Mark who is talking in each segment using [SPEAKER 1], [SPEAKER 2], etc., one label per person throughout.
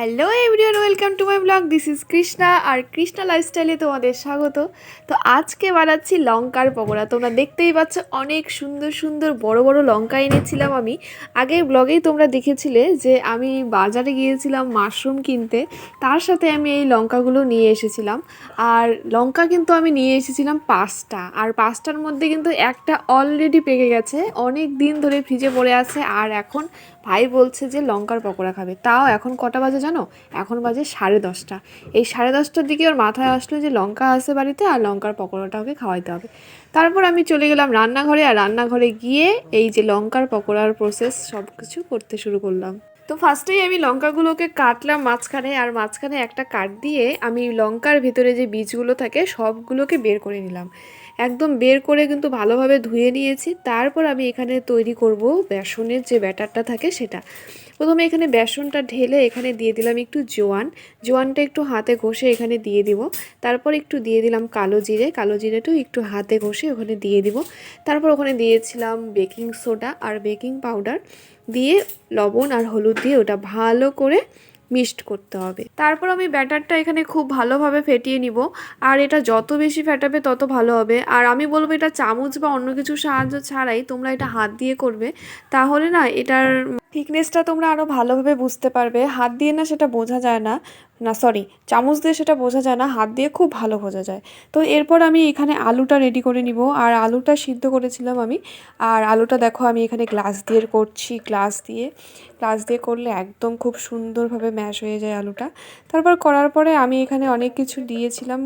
[SPEAKER 1] Hello everyone welcome to my blog this is Krishna আর কৃষ্ণা লাইফস্টাইলে তোমাদের স্বাগত। তো আজকে বানাচ্ছি লঙ্কার পকোড়া। তোমরা দেখতেই পাচ্ছ, অনেক সুন্দর সুন্দর বড় বড় লঙ্কা এনেছিলাম আমি। আগের ব্লগেই তোমরা দেখেছিলে যে আমি বাজারে গিয়েছিলাম মাশরুম কিনতে। তার সাথে আমি এই লঙ্কাগুলো নিয়ে এসেছিলাম। আর লঙ্কা কিন্তু আমি নিয়ে এসেছিলাম পাঁচটা। আর পাঁচটার মধ্যে কিন্তু একটা অলরেডি পেকে গেছে। অনেক দিন ধরে ফ্রিজে পড়ে আছে। আর এখন ভাই বলছে যে লঙ্কার পকোড়া খাবে। তাও এখন কটা বাজে জানো? এখন বাজে সাড়ে দশটা। এই সাড়ে দশটার দিকে ওর মাথায় আসলো যে লঙ্কা আছে বাড়িতে আর লঙ্কার পকোড়াটা ওকে খাওয়াইতে হবে। তারপর আমি চলে গেলাম রান্নাঘরে আর রান্নাঘরে গিয়ে এই যে লঙ্কার পকোড়ার প্রসেস সব কিছু করতে শুরু করলাম। তো ফার্স্টেই আমি লঙ্কাগুলোকে কাটলাম মাঝখানে আর মাঝখানে একটা কাট দিয়ে আমি লঙ্কার ভিতরে যে বীজগুলো থাকে সবগুলোকে বের করে নিলাম। একদম বের করে কিন্তু ভালোভাবে ধুয়ে নিয়েছি। তারপর আমি এখানে তৈরি করব বেসনের যে ব্যাটারটা থাকে সেটা। প্রথমে এখানে বেসনটা ঢেলে এখানে দিয়ে দিলাম একটু জোয়ান। জোয়ানটা একটু হাতে ঘষে এখানে দিয়ে দিব। তারপর একটু দিয়ে দিলাম কালো জিরে। কালো জিরেটাও একটু হাতে ঘষে ওখানে দিয়ে দিব। তারপর ওখানে দিয়েছিলাম বেকিং সোডা আর বেকিং পাউডার। দিয়ে লবণ আর হলুদ দিয়ে ওটা ভালো করে মিক্সড করতে হবে। তারপর আমি ব্যাটারটা এখানে খুব ভালোভাবে ফেটিয়ে নিব। আর এটা যত বেশি ফেটাবে তত ভালো হবে। আর আমি বলব এটা চামচ বা অন্য কিছু সাহায্য ছাড়াই তোমরা এটা হাত দিয়ে করবে। তাহলে না এটার থিকনেসটা তোমরা আরও ভালোভাবে বুঝতে পারবে। হাত দিয়ে না সেটা বোঝা যায় না। না সরি চামচ দিয়ে সেটা বোঝা যায় না, হাত দিয়ে খুব ভালো বোঝা যায়। তো এরপর আমি এখানে আলুটা রেডি করে নিব। আর আলুটা সিদ্ধ করেছিলাম আমি। আর আলুটা দেখো, আমি এখানে গ্লাস দিয়ে করছি গ্লাস দিয়ে। গ্লাস দিয়ে করলে একদম খুব সুন্দরভাবে ম্যাশ হয়ে যায় আলুটা। তারপর করার পরে আমি এখানে অনেক কিছু দিয়েছিলাম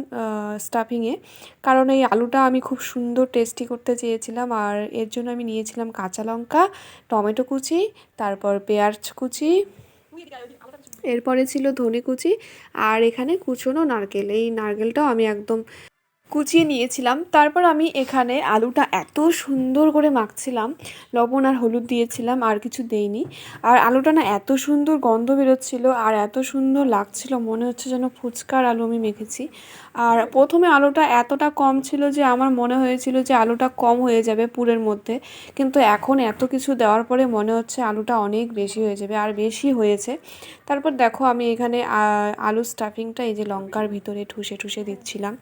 [SPEAKER 1] স্টাফিংয়ে কারণ এই আলুটা আমি খুব সুন্দর টেস্টি করতে চেয়েছিলাম। আর এর জন্য আমি নিয়েছিলাম কাঁচা লঙ্কা, টমেটো কুচি, তারপর পেঁয়াজ কুচি। এরপরে ছিল ধনে কুচি আর এখানে কুচনো নারকেল। এই নারকেলটাও আমি একদম কুচিয়ে নিয়েছিলাম। তারপর আমি এখানে আলুটা এত সুন্দর করে মাখছিলাম। লবণ আর হলুদ দিয়েছিলাম, আর কিছু দেইনি। আর আলুটা না এত সুন্দর গন্ধ বেরোচ্ছিল আর এত সুন্দর লাগছিল, মনে হচ্ছে যেন ফুচকার আলু আমি মেখেছি। আর প্রথমে আলুটা এতটা কম ছিল যে আমার মনে হয়েছিল যে আলুটা কম হয়ে যাবে পুরের মধ্যে। কিন্তু এখন এত কিছু দেওয়ার পরে মনে হচ্ছে আলুটা অনেক বেশি হয়ে যাবে আর বেশি হয়েছে। তারপর দেখো আমি এখানে আলু স্টাফিংটা এই যে লঙ্কার ভিতরে ঠুসে ঠুসে দিচ্ছিলাম।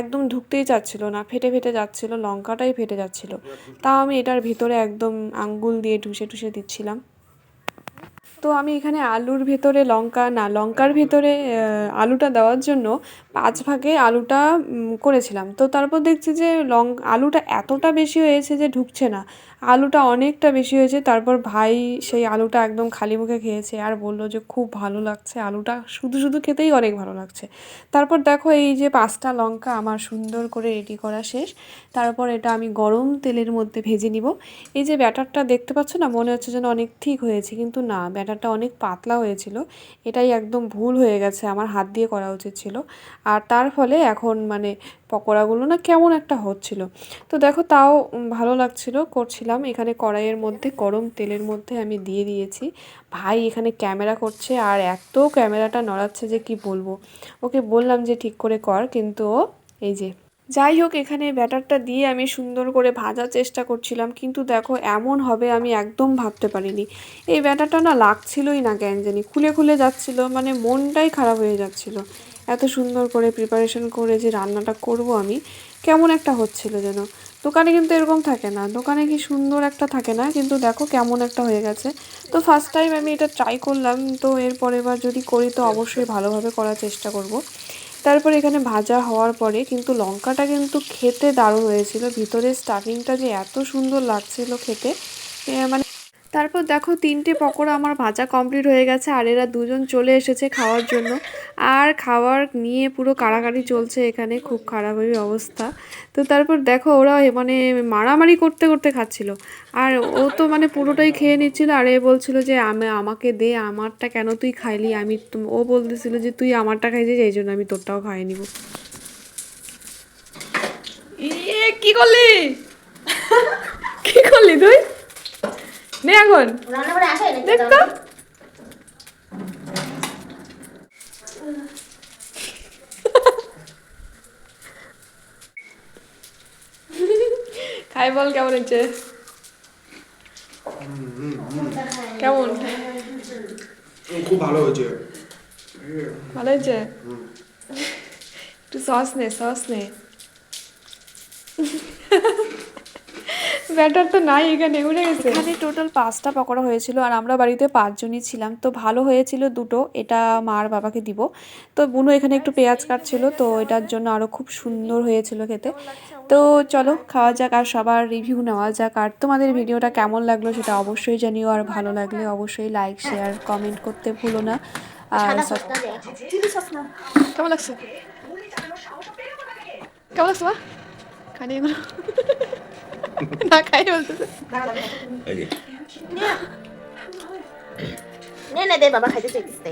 [SPEAKER 1] একদম ঢুকতেই চাচ্ছিল না, ফেটে ফেটে যাচ্ছিল, লঙ্কাটাই ফেটে যাচ্ছিল। তাও আমি এটার ভিতরে একদম আঙ্গুল দিয়ে ঠুসে ঠুসে দিচ্ছিলাম। তো আমি এখানে আলুর ভেতরে লঙ্কা, না, লঙ্কার ভেতরে আলুটা দেওয়ার জন্য পাঁচ ভাগে আলুটা করেছিলাম। তো তারপর দেখছি যে লং, আলুটা এতটা বেশি হয়েছে যে ঢুকছে না। আলুটা অনেকটা বেশি হয়েছে, তারপর ভাই সেই আলুটা একদম খালি মুখে খেয়েছে আর বলল যে খুব ভালো লাগছে আলুটা, শুধু শুধু খেতেই অনেক ভালো লাগছে। তারপর দেখো এই যে পাঁচটা লঙ্কা আমার সুন্দর করে রেডি করা শেষ। তারপর এটা আমি গরম তেলের মধ্যে ভেজে নিব। এই যে ব্যাটারটা দেখতে পাচ্ছ না, মনে হচ্ছে যেন অনেক ঠিক হয়েছে, কিন্তু না ব্যাটারটা অনেক পাতলা হয়েছিল। এটাই একদম ভুল হয়ে গেছে, আমার হাত দিয়ে করা উচিত ছিল। আর তার ফলে এখন মানে পকোড়াগুলো না কেমন একটা হচ্ছিল। তো দেখো তাও ভালো লাগছিল, করছিলাম। এখানে কড়াইয়ের মধ্যে, গরম তেলের মধ্যে আমি দিয়ে দিয়েছি। ভাই এখানে ক্যামেরা করছে আর এত ক্যামেরাটা নড়াচ্ছে যে কি বলব? ওকে বললাম যে ঠিক করে কর, কিন্তু এই যে যাই হোক, এখানে ব্যাটারটা দিয়ে আমি সুন্দর করে ভাজার চেষ্টা করছিলাম, কিন্তু দেখো এমন হবে আমি একদম ভাবতে পারিনি। এই ব্যাটারটা না লাগছিলই না কেন খুলে খুলে যাচ্ছিল মানে মনটাই খারাপ হয়ে যাচ্ছিল। এত সুন্দর করে প্রিপারেশন করে যে রান্নাটা করব আমি, কেমন একটা হচ্ছিল যেন। দোকানে কিন্তু এরকম থাকে না, দোকানে কি সুন্দর একটা থাকে না, কিন্তু দেখো কেমন একটা হয়ে গেছে। তো ফার্স্ট টাইম আমি এটা ট্রাই করলাম, তো এরপর এবার যদি করি, তো অবশ্যই ভালোভাবে করার চেষ্টা করব। তারপর এখানে ভাজা হওয়ার পরে কিন্তু লঙ্কাটা কিন্তু খেতে দারুণ হয়েছিল। ভিতরে স্টাফিংটা যে এত সুন্দর লাগছিল খেতে মানে তারপর দেখো তিনটে পকোড়া আমার ভাজা কমপ্লিট হয়ে গেছে, আর এরা দুজন চলে এসেছে খাওয়ার জন্য। আর খাওয়ার নিয়ে পুরো কাড়াকাড়ি চলছে এখানে, খুব খারাপই অবস্থা। তো তারপর দেখো ওরা মানে মারামারি করতে করতে খাচ্ছিল। আর ও তো মানে পুরোটাই খেয়ে নিচ্ছিল, আর এ বলছিল যে, আমি, আমাকে দে, আমারটা কেন তুই খাইলি? আমি ও বলতেছিল যে, তুই আমারটা খাইছিস, এই জন্য আমি তোরটাও খাইয়ে নিব। ইয়ে কি করলি? কি করলি তুই? নে এখন দেখ তো। খাই বল কেমন হচ্ছে কেমন?
[SPEAKER 2] খুব ভালো হয়েছে।
[SPEAKER 1] ভালো হয়েছে? একটু সস নে সস নে। ব্যাটার তো নাই এখানে উড়ে গেছে। এখানে টোটাল পাঁচটা পকোড়া হয়েছিল আর আমরা বাড়িতে পাঁচজনই ছিলাম। তো ভালো হয়েছিল দুটো এটা মার বাবাকে দিব। তো বুনু এখানে একটু পেঁয়াজ কাটছিল তো এটার জন্য আরও খুব সুন্দর হয়েছিল খেতে। তো চলো খাওয়া যাক আর সবার রিভিউ নেওয়া যাক। আর তোমাদের ভিডিওটা কেমন লাগল সেটা অবশ্যই জানিও আর ভালো লাগলে অবশ্যই লাইক শেয়ার কমেন্ট করতে ভুলো না। আর কেমন লাগছে? কেমন লাগছে মা? খানি এগুলো না খাই বলতেছে
[SPEAKER 2] এই যে
[SPEAKER 3] নে নে দে বাবা খাইতে চাইতেছে